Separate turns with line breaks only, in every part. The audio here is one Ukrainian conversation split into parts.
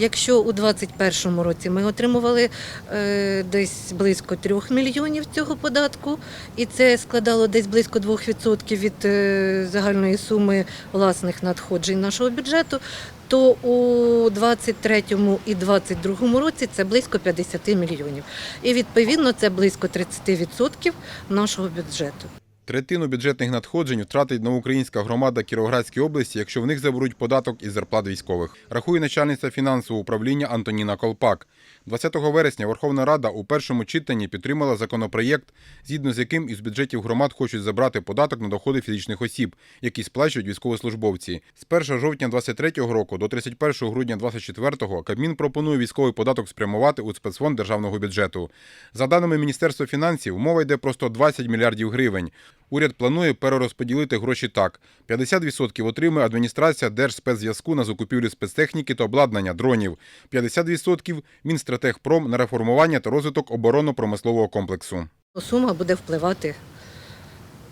Якщо у 2021 році ми отримували е, десь близько 3 мільйонів цього податку, і це складало десь близько 2% від е, загальної суми власних надходжень нашого бюджету, то у 2023 і 2022 році це близько 50 мільйонів. І відповідно це близько 30% нашого бюджету.
Третину бюджетних надходжень втратить новоукраїнська громада Кіровоградської області, якщо в них заберуть податок із зарплат військових. Рахує начальниця фінансового управління Антоніна Колпак. 20 вересня Верховна Рада у першому читанні підтримала законопроєкт, згідно з яким із бюджетів громад хочуть забрати податок на доходи фізичних осіб, які сплачують військовослужбовці. З 1 жовтня 2023 року до 31 грудня 2024 Кабмін пропонує військовий податок спрямувати у спецфонд державного бюджету. За даними Міністерства фінансів, мова йде про 120 мільярдів гривень. Уряд планує перерозподілити гроші так: 50% отримує адміністрація Держспецзв'язку на закупівлю спецтехніки та обладнання дронів, 50% – Мінстратегпром на реформування та розвиток оборонно-промислового комплексу.
Сума буде впливати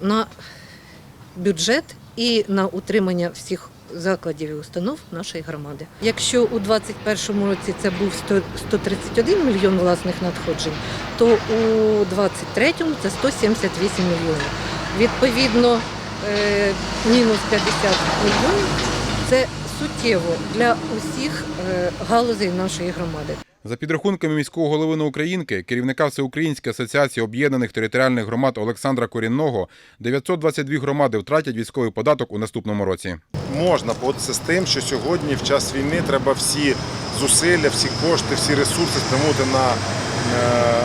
на бюджет і на утримання всіх закладів і установ нашої громади. Якщо у 2021 році це був 100 131 мільйон власних надходжень, то у 2023 це 178 мільйонів. Відповідно, е, мінус 50 мільйонів це суттєво для усіх е, галузей нашої громади.
За підрахунками міського голови Новоукраїнки, керівника Всеукраїнської асоціації об'єднаних територіальних громад Олександра Корінного, 922 громади втратять військовий податок у наступному році.
можна погодитися з тим, що сьогодні, в час війни, треба всі зусилля, всі кошти, всі ресурси спрямувати на е,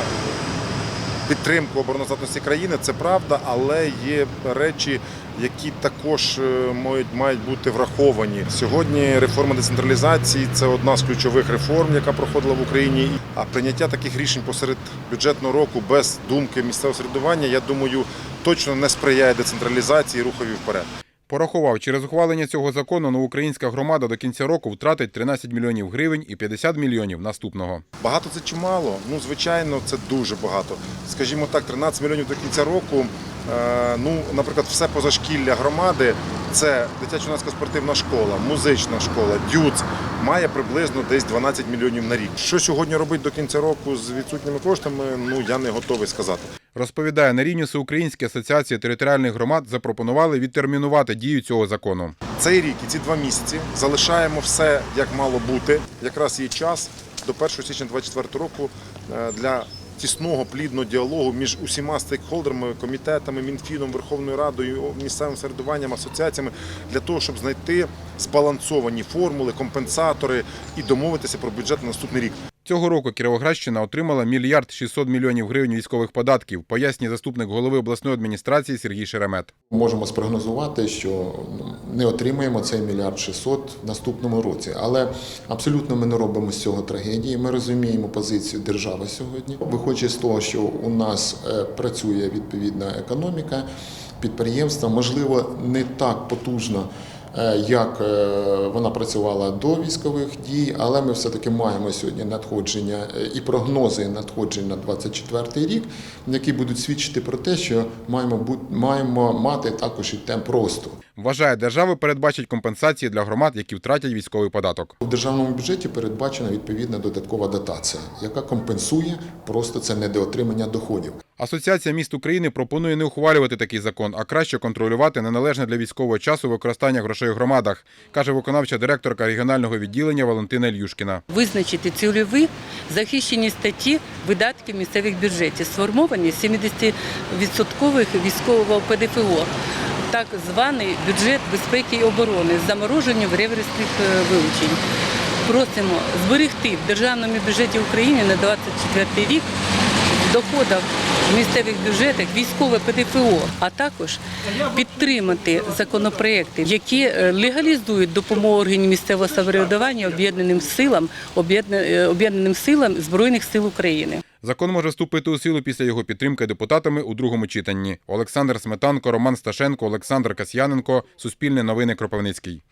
підтримку обороноздатності країни. Це правда, але є речі, які також е, мають, мають бути враховані. Сьогодні реформа децентралізації це одна з ключових реформ, яка проходила в Україні. А прийняття таких рішень посеред бюджетного року без думки місцевого середування, я думаю, точно не сприяє децентралізації і рухові вперед.
Порахував, через ухвалення цього закону новоукраїнська громада до кінця року втратить 13 мільйонів гривень і 50 мільйонів наступного.
Багато це чи мало? Ну, звичайно, це дуже багато. Скажімо так, 13 мільйонів до кінця року. е, Ну, наприклад, все позашкілля громади це дитячо-юнацька спортивна школа, музична школа, дюц має приблизно десь 12 мільйонів на рік. Що сьогодні робить до кінця року з відсутніми коштами? Ну я не готовий сказати.
Розповідає, на рівні Всеукраїнської асоціації територіальних громад запропонували відтермінувати дію цього закону.
Цей рік і ці два місяці залишаємо все як мало бути. Якраз є час до 1 січня 2024 року е, для тісного плідного діалогу між усіма стейкхолдерами, комітетами, Мінфіном, Верховною Радою, місцевим середуванням, асоціаціями для того, щоб знайти збалансовані формули, компенсатори і домовитися про бюджет на наступний рік.
Цього року Кіровоградщина отримала мільярд 600 мільйонів гривень військових податків, пояснює заступник голови обласної адміністрації Сергій Шеремет.
Можемо спрогнозувати, що ну, не отримаємо цей мільярд 600 в наступному році. Але абсолютно ми не робимо з цього трагедії. Ми розуміємо позицію держави сьогодні. Виходячи з того, що у нас е, працює відповідна економіка, підприємства, можливо, не так потужно. Е, Як е, вона працювала до військових дій, але ми все-таки маємо сьогодні надходження е, і прогнози надходжень на 24 рік, які будуть свідчити про те, що маємо маємо мати також і темп росту.
Вважає, держава передбачить компенсації для громад, які втратять військовий податок.
У державному бюджеті передбачена відповідна додаткова дотація, яка компенсує просто це недоотримання доходів.
Асоціація міст України пропонує не ухвалювати такий закон, а краще контролювати неналежне для військового часу використання грошей у громадах, каже виконавча директорка регіонального відділення Валентина Ільюшкіна.
визначити цільові захищені статті видатків місцевих бюджетів, сформовані 70% військового ПДФО, так званий бюджет безпеки і оборони з замороженням реверсних е, вилучень. Просимо зберегти в державному бюджеті України на 2024 рік в доходах в місцевих бюджетах військове ПДФО, а також підтримати законопроекти, які е, легалізують допомогу органів місцевого самоврядування об'єднаним силам е, об'єднаним силам збройних сил України.
Закон може вступити у силу після його підтримки депутатами у другому читанні. Олександр Сметанко, Роман Сташенко, Олександр Касьяненко. Суспільне новини Кропивницький.